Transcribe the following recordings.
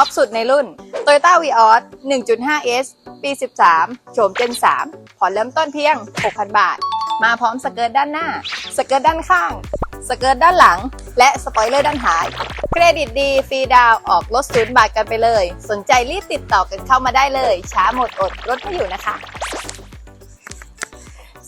ท็อปสุดในรุ่น Toyota Vios 1.5S ปี 13 โฉม Gen 3 ผ่อนเริ่มต้นเพียง 6,000 บาท มาพร้อมสเกิร์ตด้านหน้า สเกิร์ตด้านข้าง สเกิร์ตด้านหลัง และสปอยเลอร์ด้านท้าย เครดิตดี ฟรีดาวออกลดศูนย์บาทกันไปเลย สนใจรีบติดต่อกันเข้ามาได้เลย ช้าหมดอดรถไม่อยู่นะคะ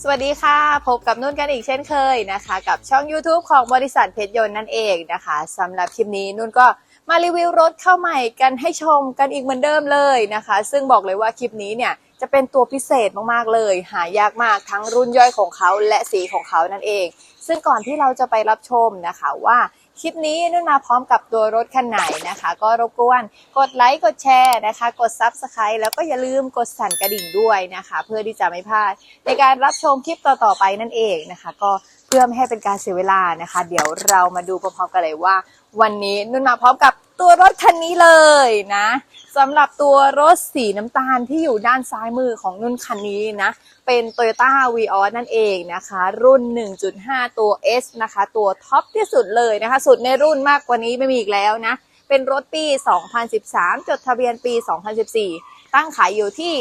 สวัสดีค่ะ พบกับนุ่นกันอีกเช่นเคยนะคะ กับช่อง YouTube ของบริษัทเพชรยนต์นั่นเองนะคะสำหรับคลิปนี้นุ่นก็ มารีวิวรถเข้าใหม่กันให้ชมกันอีกเหมือนเดิมเลยนะคะ ซึ่งบอกเลยว่าคลิปนี้เนี่ยจะเป็นตัวพิเศษมากๆเลย หายากมากทั้งรุ่นย่อยของเขาและสีของเขานั่นเอง ซึ่งก่อนที่เราจะไปรับชมนะคะว่าคลิปนี้นุ่นมาพร้อมกับตัวรถคันไหนนะคะ ก็รบกวนกดไลค์กดแชร์นะคะ กด Subscribe แล้วก็อย่าลืมกดสั่นกระดิ่งด้วยนะคะ เพื่อที่จะไม่พลาด ในการรับชมคลิปต่อๆไปนั่นเองนะคะ ก็เพื่อไม่ให้เป็นการเสียเวลานะคะ เดี๋ยวเรามาดูพร้อมๆกันเลยว่า วันนี้นุ่นมาพร้อมกับตัวรถคันนี้เลยนะสำหรับตัวรถสีน้ำตาลที่อยู่ด้านซ้ายมือของนุ่นคันนี้นะ เป็น Toyota Vios นั่นเองนะคะ รุ่น 1.5 ตัว S นะคะ ตัวท็อปที่สุดเลยนะคะ สุดในรุ่นมากกว่านี้ไม่มีอีกแล้วนะ เป็นรถปี 2013 จดทะเบียนปี 2014 ตั้งขายอยู่ที่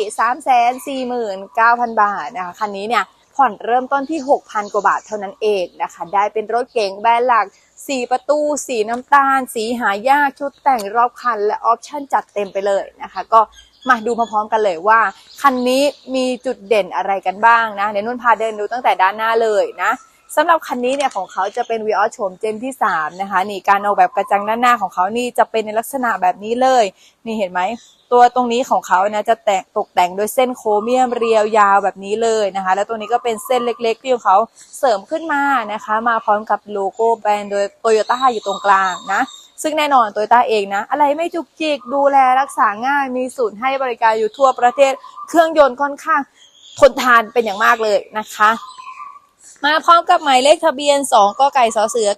349,000 บาทนะคะ คันนี้เนี่ย ผ่อนเริ่มต้นที่ 6,000 กว่าบาทเท่านั้นเองนะคะ ได้เป็นรถเก๋งแบรนด์หลักสีประตู สีน้ำตาล สีหายาก ชุดแต่งรอบคัน และออปชั่นจัดเต็มไปเลยนะคะ ก็มาดูมาพร้อมกันเลยว่า คันนี้มีจุดเด่นอะไรกันบ้างนะ เดี๋ยวนุ่นพาเดินดูตั้งแต่ด้านหน้าเลยนะ สำหรับคันนี้เนี่ยของเขาจะเป็น v ีออสโฉมเจนที่ 3 นะคะ นี่การออกแบบกระจังด้านหน้าของเขานี่จะเป็นในลักษณะแบบนี้เลย นี่เห็นไหม ตัวตรงนี้ของเขานะจะแต่งตกแต่งโดยเส้นโครเมียมเรียวยาวแบบนี้เลยนะคะ แล้วตัวนี้ก็เป็นเส้นเล็กๆ ที่ของเขาเสริมขึ้นมานะคะ มาพร้อมกับโลโก้แบรนด์โดยโตโยต้าอยู่ตรงกลางนะซึ่งแน่นอนโตโยต้าเองนะ อะไรไม่จุกจิกดูแลรักษาง่ายมีศูนย์ให้บริการอยู่ทั่วประเทศ เครื่องยนต์ค่อนข้างทนทานเป็นอย่างมากเลยนะคะ มาพร้อมกับหมายเลขทะเบียน 2กไก่สเสือ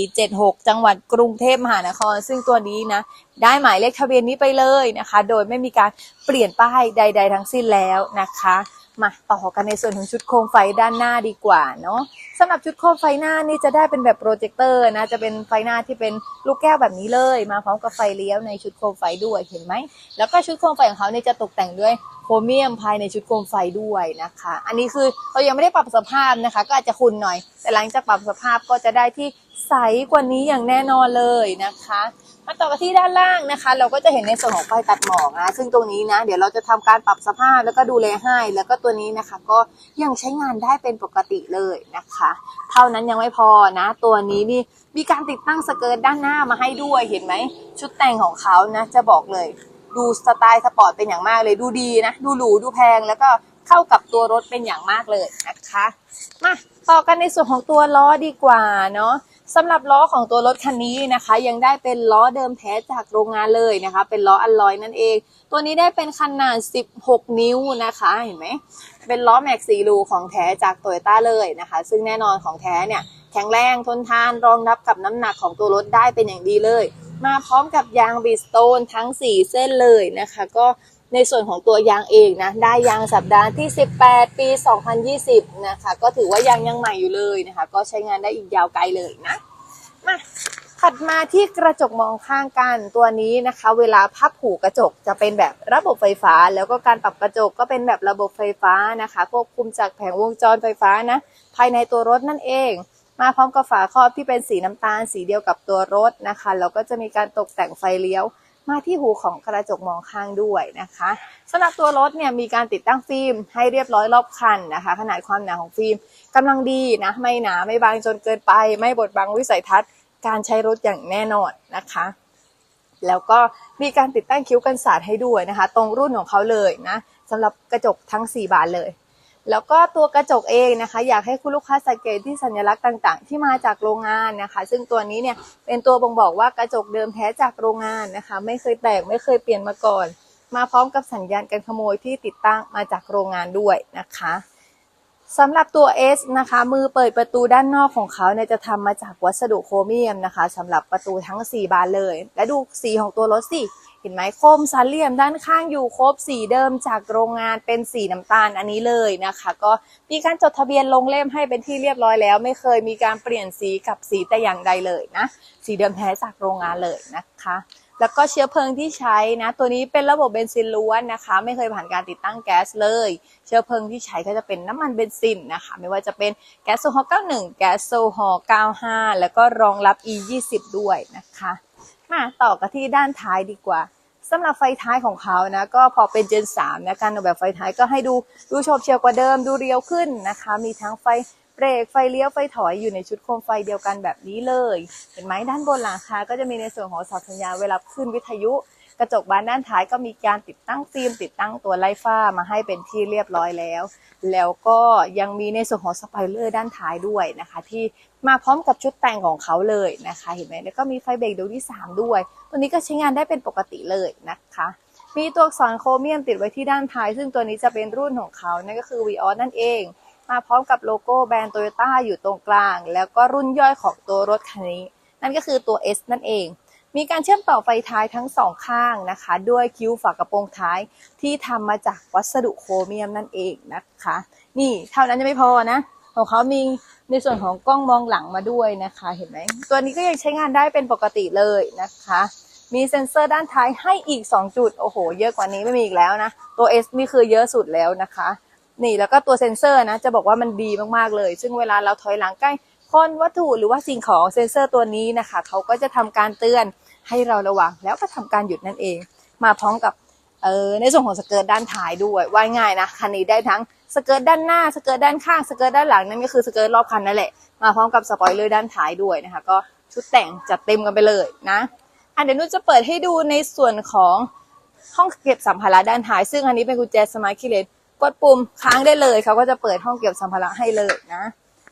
9476 จังหวัดกรุงเทพมหานคร ซึ่งตัวนี้นะ ได้หมายเลขทะเบียนนี้ไปเลยนะคะ โดยไม่มีการเปลี่ยนป้ายใด ๆ ทั้งสิ้นแล้วนะคะ มาต่อกันในส่วนของชุดโคมไฟด้านหน้าดีกว่าเนาะสำหรับชุดโคมไฟหน้านี่จะได้เป็นแบบโปรเจคเตอร์นะ จะเป็นไฟหน้าที่เป็นลูกแก้วแบบนี้เลย มาพร้อมกับไฟเลี้ยวในชุดโคมไฟด้วยเห็นไหม แล้วก็ชุดโคมไฟของเขาเนี่ยจะตกแต่งด้วยโครเมียมภายในชุดโคมไฟด้วยนะคะ อันนี้คือเรายังไม่ได้ปรับสภาพนะคะ ก็อาจจะคุณหน่อย แต่หลังจากปรับสภาพก็จะได้ที่ใสกว่านี้อย่างแน่นอนเลยนะคะ มาต่อกันที่ด้านล่างนะคะ เราก็จะเห็นในส่วนของไฟตัดหมอกนะซึ่งตรงนี้นะ เดี๋ยวเราจะทำการปรับสภาพแล้วก็ดูแลให้ แล้วก็ตัวนี้นะคะ ก็ยังใช้งานได้เป็นปกติเลยนะคะ เท่านั้นยังไม่พอนะ ตัวนี้นี่มีการติดตั้งสเกิร์ตด้านหน้ามาให้ด้วยเห็นไหมชุดแต่งของเขานะจะบอกเลย ดูสไตล์สปอร์ตเป็นอย่างมากเลยดูดีนะดูหรูดูแพงแล้วก็เข้ากับตัวรถเป็นอย่างมากเลยนะคะมาต่อกันในส่วนของตัวล้อดีกว่าเนาะสำหรับล้อของตัวรถคันนี้นะคะ ยังได้เป็นล้อเดิมแท้จากโรงงานเลยนะคะ เป็นล้ออัลลอยนั่นเอง ตัวนี้ได้เป็นขนาด 16 นิ้วนะคะเห็นไหมเป็นล้อแม็กซีรูของแท้จากโตโยต้าเลยนะคะ ซึ่งแน่นอนของแท้เนี่ยแข็งแรงทนทานรองรับกับน้ำหนักของตัวรถได้เป็นอย่างดีเลย มาพร้อมกับยางบีสโตนทั้ง 4 เส้นเลยนะคะ ก็ในส่วนของตัวยางเองนะ ได้ยางสัปดาห์ที่ 18 ปี 2020 นะคะ ก็ถือว่ายางยังใหม่อยู่เลยนะคะ ก็ใช้งานได้อีกยาวไกลเลยนะ มาถัดมาที่กระจกมองข้างกันตัวนี้นะคะ เวลาพับหูกระจกจะเป็นแบบระบบไฟฟ้า แล้วก็การปรับกระจกก็เป็นแบบระบบไฟฟ้านะคะควบคุมจากแผงวงจรไฟฟ้านะ ภายในตัวรถนั่นเอง มาพร้อมกับฝาครอบที่เป็นสีน้ำตาล สีเดียวกับตัวรถนะคะแล้วก็จะมีการตกแต่งไฟเลี้ยว มาที่หูของกระจกมองข้างด้วยนะคะสำหรับตัวรถเนี่ยมีการติดตั้งฟิล์มให้เรียบร้อยรอบคันนะคะ ขนาดความหนาของฟิล์มกำลังดีนะไม่หนาไม่บางจนเกินไป ไม่บดบังวิสัยทัศน์ การใช้รถอย่างแน่นอนนะคะแล้วก็มีการติดตั้งคิ้วกันสาดให้ด้วยนะคะ ตรงรุ่นของเขาเลยนะสำหรับกระจกทั้ง 4 บานเลย แล้วก็ตัวกระจกเองนะคะ อยากให้คุณลูกค้าสังเกตที่สัญลักษณ์ต่างๆ ที่มาจากโรงงานนะคะ ซึ่งตัวนี้เนี่ยเป็นตัวบ่งบอกว่ากระจกเดิมแท้จากโรงงานนะคะ ไม่เคยแตกไม่เคยเปลี่ยนมาก่อน มาพร้อมกับสัญญาณการขโมยที่ติดตั้งมาจากโรงงานด้วยนะคะ สำหรับตัว S นะคะ มือเปิดประตูด้านนอกของเขาเนี่ยจะทำมาจากวัสดุโครเมียมนะคะสำหรับประตูทั้ง 4 บานเลย และดูสีของตัวรถสิ เห็นไหมโคมสามเหลี่ยมด้านข้างอยู่ครบสีเดิมจากโรงงานเป็นสีน้ำตาลอันนี้เลยนะคะ ก็มีการจดทะเบียนลงเล่มให้เป็นที่เรียบร้อยแล้ว ไม่เคยมีการเปลี่ยนสีกับสีแต่อย่างใดเลยนะ สีเดิมแท้จากโรงงานเลยนะคะ แล้วก็เชื้อเพลิงที่ใช้นะ ตัวนี้เป็นระบบเบนซินล้วนนะคะ ไม่เคยผ่านการติดตั้งแก๊สเลย เชื้อเพลิงที่ใช้ก็จะเป็นน้ำมันเบนซินนะคะ ไม่ว่าจะเป็นแก๊สโซฮอล์91 แก๊สโซฮอล์95 แล้วก็รองรับ E20 ด้วยนะคะ มาต่อกันที่ด้านท้ายดีกว่าสำหรับไฟท้ายของเขานะก็พอเป็น Gen 3นะการออกแบบไฟท้ายก็ให้ดูดูโฉบเฉี่ยวกว่าเดิมดูเรียวขึ้นนะคะ มีทั้งไฟ เบรกไฟเลี้ยวไฟถอยอยู่ในชุดโคมไฟเดียวกันแบบนี้เลย เห็นไหมด้านบนหลังคาก็จะมีในส่วนของเสาสัญญาเวลาขึ้นวิทยุ กระจกบานด้านท้ายก็มีการติดตั้งฟิล์มติดตั้งตัวไล่ฟ้ามาให้เป็นที่เรียบร้อยแล้ว แล้วก็ยังมีในส่วนของสปอยเลอร์ด้านท้ายด้วยนะคะ ที่มาพร้อมกับชุดแต่งของเขาเลยนะคะ เห็นไหมแล้วก็มีไฟเบรกดวงที่ 3 ด้วย ตัวนี้ก็ใช้งานได้เป็นปกติเลยนะคะมีตัวอักษรโครเมียมติดไว้ที่ด้านท้าย ซึ่งตัวนี้จะเป็นรุ่นของเขานั่นก็คือ v ีออนั่นเอง มาพร้อมกับโลโก้แบรนด์โตโยต้าอยู่ตรงกลาง แล้วก็รุ่นย่อยของตัวรถคันนี้ นั่นก็คือตัว S นั่นเอง มีการเชื่อมต่อไฟท้ายทั้งสองข้างนะคะ ด้วยคิ้วฝากระโปรงท้ายที่ทำมาจากวัสดุโครเมียมนั่นเองนะคะ นี่เท่านั้นยังไม่พอนะของเขามีในส่วนของกล้องมองหลังมาด้วยนะคะ เห็นไหม ตัวนี้ก็ยังใช้งานได้เป็นปกติเลยนะคะ มีเซ็นเซอร์ด้านท้ายให้อีก 2 จุด โอ้โห เยอะกว่านี้ไม่มีอีกแล้วนะ ตัว S นี่คือเยอะสุดแล้วนะคะ นี่แล้วก็ตัวเซ็นเซอร์นะจะบอกว่ามันดีมากๆเลย ซึ่งเวลาเราถอยหลังใกล้คนวัตถุหรือว่าสิ่งของเซ็นเซอร์ตัวนี้นะคะเขาก็จะทำการเตือนให้เราระวัง แล้วก็ทำการหยุดนั่นเอง มาพร้อมกับเออในส่วนของสเกิร์ตด้านท้ายด้วยว่าง่ายนะคันนี้ได้ทั้งสเกิร์ตด้านหน้าสเกิร์ตด้านข้างสเกิร์ตด้านหลังนั่นก็คือสเกิร์ตรอบคันนั่นแหละมาพร้อมกับสปอยเลอร์ด้านท้ายด้วยนะคะ ก็ชุดแต่งจัดเต็มกันไปเลยนะอะเดี๋ยวนุชจะเปิดให้ดูในส่วนของห้องเก็บสัมภาระด้านท้าย ซึ่งอันนี้เป็นกุญแจสมาร์ทคีเลน กดปุ่มค้างได้เลยเขาก็จะเปิดห้องเก็บสัมภาระให้เลยนะ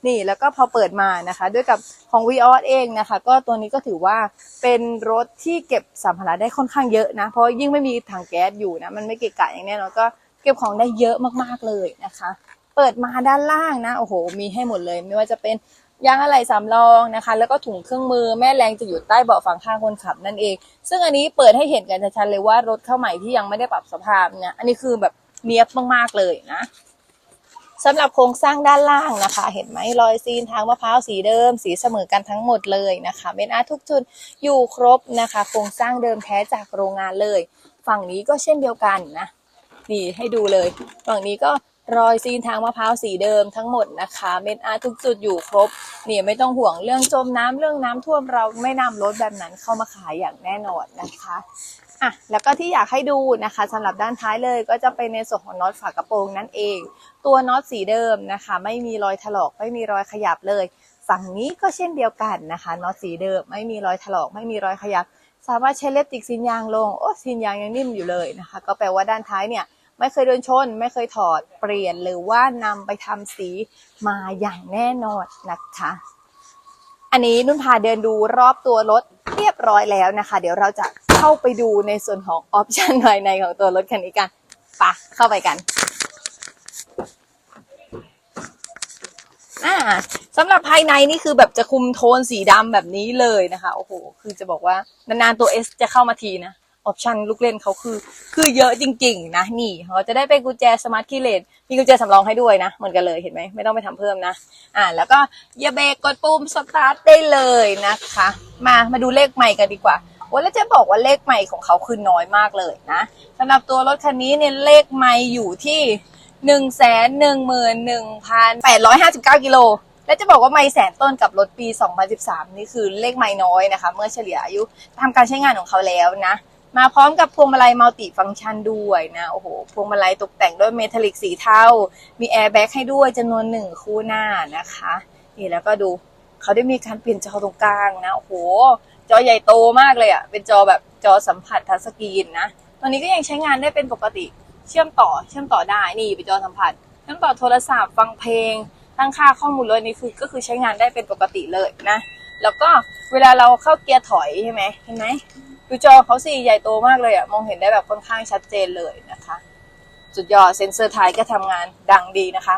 นี่แล้วก็พอเปิดมานะคะ ด้วยกับของ v ีออเองนะคะ ก็ตัวนี้ก็ถือว่าเป็นรถที่เก็บสัมภาระได้ค่อนข้างเยอะนะ เพราะยิ่งไม่มีถังแก๊สอยู่นะ มันไม่เกะกะอย่างแน่นอนก็เก็บของได้เยอะมากๆเลยนะคะ เปิดมาด้านล่างนะโอ้โห มีให้หมดเลย ไม่ว่าจะเป็นยางอะไหล่สำรองนะคะ แล้วก็ถุงเครื่องมือแม่แรงจะอยู่ใต้เบาะฝั่งข้างคนขับนั่นเอง ซึ่งอันนี้เปิดให้เห็นกันชัดๆเลยว่ารถเข้าใหม่ที่ยังไม่ได้ปรับสภาพเนี่ยอันนี้คือแบบ เนียบมากๆเลยนะสำหรับโครงสร้างด้านล่างนะคะ เห็นไหมรอยซีนทางมะพร้าวสีเดิม สีเสมอกันทั้งหมดเลยนะคะเมนอาร์ทุกจุดอยู่ครบนะคะ โครงสร้างเดิมแท้จากโรงงานเลย ฝั่งนี้ก็เช่นเดียวกันนะนี่ให้ดูเลย ฝั่งนี้ก็รอยซีนทางมะพร้าวสีเดิมทั้งหมดนะคะเม็ดอาร์ทุกจุดอยู่ครบนี่ไม่ต้องห่วงเรื่องจมน้ำเรื่องน้ำท่วมเราไม่นำรถแบบนั้นเข้ามาขายอย่างแน่นอนนะคะ อะแล้วก็ที่อยากให้ดูนะคะสำหรับด้านท้ายเลยก็จะเป็นในส่วนของน็อตฝากระโปรงนั่นเอง ตัวน็อตสีเดิมนะคะ ไม่มีรอยถลอกไม่มีรอยขยับเลย ฝั่งนี้ก็เช่นเดียวกันนะคะน็อตสีเดิมไม่มีรอยถลอกไม่มีรอยขยับ สามารถใช้เล็บติกซินยางลงโอ้ซินยางยังนิ่มอยู่เลยนะคะ ก็แปลว่าด้านท้ายเนี่ยไม่เคยโดนชน ไม่เคยถอดเปลี่ยนหรือว่านำไปทำสีมาอย่างแน่นอนนะคะ อันนี้นุ่นพาเดินดูรอบตัวรถเรียบร้อยแล้วนะคะ เดี๋ยวเราจะ เข้าไปดูในส่วนของออปชันภายในของตัวรถคันนี้กันไปะเข้าไปกันอ่าสำหรับภายในนี่คือแบบจะคุมโทนสีดำแบบนี้เลยนะคะโอ้โหคือจะบอกว่านานๆตัว S จะเข้ามาทีนะออปชันลูกเล่นเขาคือ คือเยอะจริง ๆ นะนี่เขาจะได้เป็นกุญแจสมาร์ทคีย์เลนมีกุญแจสำรองให้ด้วยนะ เหมือนกันเลยเห็นไหมไม่ต้องไปทำเพิ่มนะ อ่า แล้วก็อย่าเบรกกดปุ่มสตาร์ทได้เลยนะคะ มามาดูเลขใหม่กันดีกว่า โอ้แล้วจะบอกว่าเลขใหม่ของเขาคือน้อยมากเลยนะสำหรับตัวรถคันนี้เนี่ยเลขใหม่อยู่ที่หนึ่งแสนหนึ่งหมื่นหนึ่งพันแปดร้อยห้าสิบเก้ากิโลและจะบอกว่าไม่แสนต้นกับรถปี 2013 นี่คือเลขไม่น้อยนะคะ เมื่อเฉลี่ยอายุทำการใช้งานของเขาแล้วนะ มาพร้อมกับพวงมาลัยมัลติฟังก์ชันด้วยนะ โอ้โห พวงมาลัยตกแต่งด้วยเมทัลลิกสีเทา มีแอร์แบ็กให้ด้วยจำนวนหนึ่งคู่หน้านะคะ นี่แล้วก็ดูเขาได้มีการเปลี่ยนจอตรงกลางนะ โอ้โห จอใหญ่โตมากเลยอะ่ะ เป็นจอแบบจอสัมผัสทัชสกรีนนะ ตอนนี้ก็ยังใช้งานได้เป็นปกติ เชื่อมต่อ เชื่อมต่อได้ นี่เป็นจอสัมผัส เชื่อมต่อโทรศัพท์ฟังเพลง ตั้งค่าข้อมูลเลยนี่คือก็คือใช้งานได้เป็นปกติเลยนะ แล้วก็เวลาเราเข้าเกียร์ถอยใช่ไหมเห็นไหมดูจอเขาสิใหญ่โตมากเลยอะมองเห็นได้แบบค่อนข้างชัดเจนเลยนะคะ สุดยอดเซ็นเซอร์ท้ายก็ทำงานดังดีนะคะ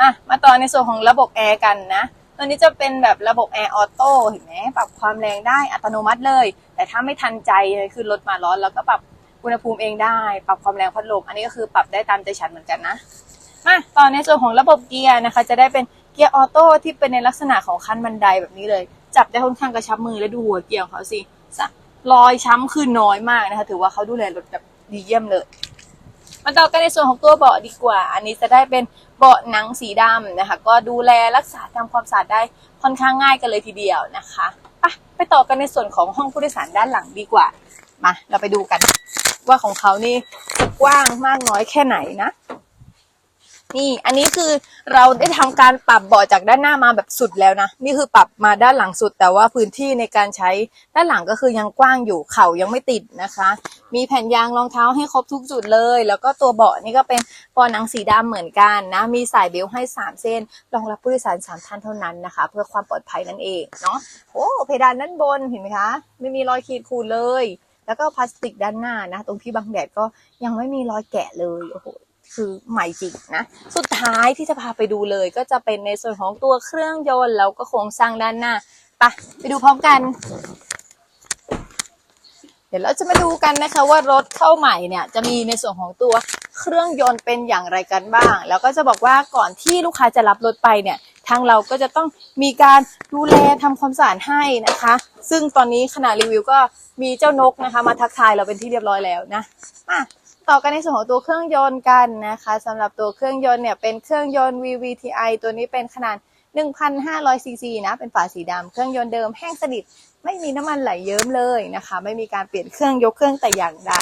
อะ มาต่อในส่วนของระบบแอร์กันนะ ตัวนี้จะเป็นแบบระบบแอร์ออโต้เห็นไหมปรับความแรงได้อัตโนมัติเลย แต่ถ้าไม่ทันใจคือรถมาร้อนแล้วก็ปรับอุณหภูมิเองได้ ปรับความแรงพัดลมอันนี้ก็คือปรับได้ตามใจฉันเหมือนกันนะมาต่อในส่วนของระบบเกียร์นะคะ จะได้เป็นเกียร์ออโต้ที่เป็นในลักษณะของคันบันไดแบบนี้เลย จับได้ค่อนข้างกระชับมือและดูหัวเกียร์ของเขาสิรอยช้ำคือน้อยมากนะคะ ถือว่าเขาดูแลรถแบบดีเยี่ยมเลย มาต่อกันในส่วนของตัวเบาะดีกว่า อันนี้จะได้เป็นเบาะหนังสีดำนะคะ ก็ดูแลรักษาทำความสะอาดได้ค่อนข้างง่ายกันเลยทีเดียวนะคะไปไปต่อกันในส่วนของห้องผู้โดยสารด้านหลังดีกว่า มา เราไปดูกัน ว่าของเขานี่กว้างมากน้อยแค่ไหนนะ นี่อันนี้คือเราได้ทำการปรับเบาะจากด้านหน้ามาแบบสุดแล้วนะนี่คือปรับมาด้านหลังสุด แต่ว่าพื้นที่ในการใช้ด้านหลังก็คือยังกว้างอยู่เข่ายังไม่ติดนะคะ มีแผ่นยางรองเท้าให้ครบทุกจุดเลย แล้วก็ตัวเบาะนี่ก็เป็นเบาะหนังสีดำเหมือนกันนะ มีสายเบลต์ให้ 3 เส้นรองรับผู้โดยสาร3ท่านเท่านั้นนะคะ เพื่อความปลอดภัยนั่นเองเนาะโอ้เพดานด้านบนเห็นไหมคะ ไม่มีรอยขีดข่วนเลย แล้วก็พลาสติกด้านหน้านะ ตรงที่บังแดดก็ยังไม่มีรอยแกะเลยโอ้โห คือใหม่จริงนะ สุดท้ายที่จะพาไปดูเลยก็จะเป็นในส่วนของตัวเครื่องยนต์แล้วก็โครงสร้างด้านหน้าไปไปดูพร้อมกัน เดี๋ยวเราจะมาดูกันนะคะว่ารถเข้าใหม่เนี่ยจะมีในส่วนของตัวเครื่องยนต์เป็นอย่างไรกันบ้าง แล้วก็จะบอกว่าก่อนที่ลูกค้าจะรับรถไปเนี่ยทางเราก็จะต้องมีการดูแลทำความสะอาดให้นะคะ ซึ่งตอนนี้ขณะรีวิวก็มีเจ้านกนะคะ มาทักทายเราเป็นที่เรียบร้อยแล้วนะมา ต่อกันในส่วนของตัวเครื่องยนต์กันนะคะสำหรับตัวเครื่องยนต์เนี่ยเป็นเครื่องยนต์ VVTi ตัวนี้เป็นขนาด 1,500 ซีซีนะ เป็นฝาสีดำเครื่องยนต์เดิมแห้งสนิท ไม่มีน้ำมันไหลเยิ้มเลยนะคะ ไม่มีการเปลี่ยนเครื่องยกเครื่องแต่อย่างใด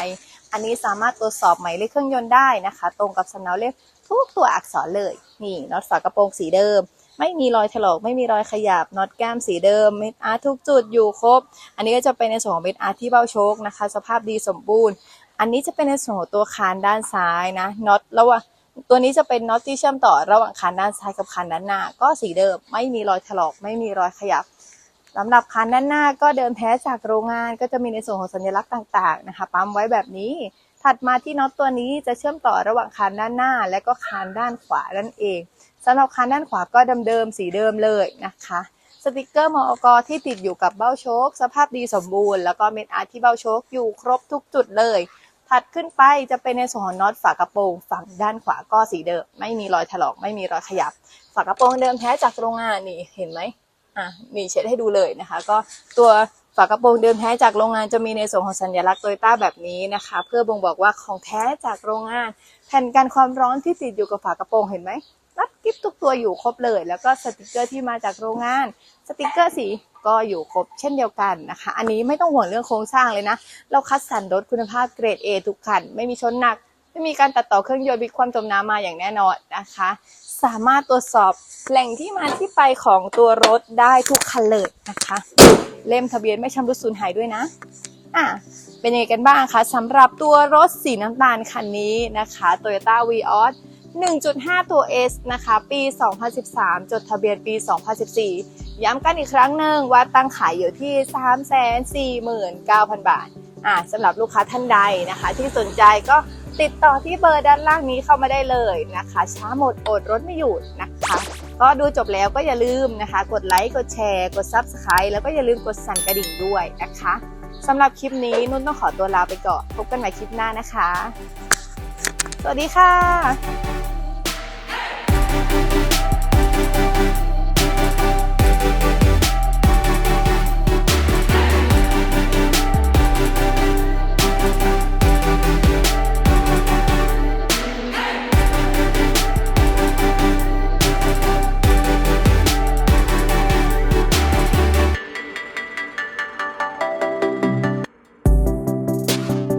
อันนี้สามารถตรวจสอบหมายเลขเครื่องยนต์ได้นะคะ ตรงกับสำเนาเลขทุกตัวอักษรเลยนี่น็อตฝากระโปรงสีเดิม ไม่มีรอยถลอกไม่มีรอยขยับน็อตแก้มสีเดิมเม็ดอาร์ทุกจุดอยู่ครบ อันนี้ก็จะเป็นในส่วนของเม็ดอาร์ที่เบ้าโชคนะคะ สภาพดีสมบูรณ์ อันนี้จะเป็นในส่วนของตัวคานด้านซ้ายนะน็อตระหว่างตัวนี้จะเป็นน็อตที่เชื่อมต่อระหว่างคานด้านซ้ายกับคานด้านหน้า ก็สีเดิมไม่มีรอยถลอกไม่มีรอยขยับสำหรับคานด้านหน้าก็เดิมแท้จากโรงงานก็จะมีในส่วนของสัญลักษณ์ต่างๆนะคะปั๊มไว้แบบนี้ ถัดมาที่น็อตตัวนี้จะเชื่อมต่อระหว่างคานด้านหน้า และก็คานด้านขวานั่นเองสำหรับคานด้านขวาก็เดิมๆสีเดิมเลยนะคะสติกเกอร์มอกที่ติดอยู่กับเบ้าโชค สภาพดีสมบูรณ์แล้วก็เม็ดอาร์ที่เบ้าโชคอยู่ครบทุกจุดเลย ถัดขึ้นไปจะเป็นในส่วนของน็อตฝากระโปรงฝั่งด้านขวาก็สีเดิม ไม่มีรอยถลอกไม่มีรอยขยับ ฝากระโปรงเดิมแท้จากโรงงานนี่เห็นไหมอะนี่เช็ดให้ดูเลยนะคะ ก็ตัวฝากระโปรงเดิมแท้จากโรงงานจะมีในส่วนของสัญลักษณ์โตโยต้าแบบนี้นะคะ เพื่อบ่งบอกว่าของแท้จากโรงงาน แผ่นกันความร้อนที่ติดอยู่กับฝากระโปรงเห็นไหมรับกิ๊บทุกตัวอยู่ครบเลย แล้วก็สติกเกอร์ที่มาจากโรงงาน สติกเกอร์สี ก็อยู่ครบเช่นเดียวกันนะคะ อันนี้ไม่ต้องห่วงเรื่องโครงสร้างเลยนะ เราคัดสรรรถคุณภาพเกรด A ทุกคัน ไม่มีชนหนัก ไม่มีการตัดต่อเครื่องยนต์มีความจมน้ำมาอย่างแน่นอนนะคะ สามารถตรวจสอบแหล่งที่มาที่ไปของตัวรถได้ทุกคันเลยนะคะ เล่มทะเบียนไม่ชำรุดสูญหายด้วยนะอะเป็นยังไงกันบ้างคะสำหรับตัวรถสีน้ำตาลคันนี้นะคะ Toyota Vios 1.5 ตัว S นะคะ ปี 2013 จดทะเบียนปี 2014 ย้ำกันอีกครั้งหนึ่งว่าตั้งขายอยู่ที่ 349,000 บาท อ่าสำหรับลูกค้าท่านใดนะคะ ที่สนใจก็ติดต่อที่เบอร์ด้านล่างนี้เข้ามาได้เลยนะคะ ช้าหมดอดรถไม่หยุดนะคะ ก็ดูจบแล้วก็อย่าลืมนะคะ กดไลค์ กดแชร์ กด Subscribe แล้วก็อย่าลืมกดสั่นกระดิ่งด้วยนะคะสำหรับคลิปนี้นุ่นต้องขอตัวลาไปก่อน พบกันใหม่คลิปหน้านะคะ สวัสดีค่ะ you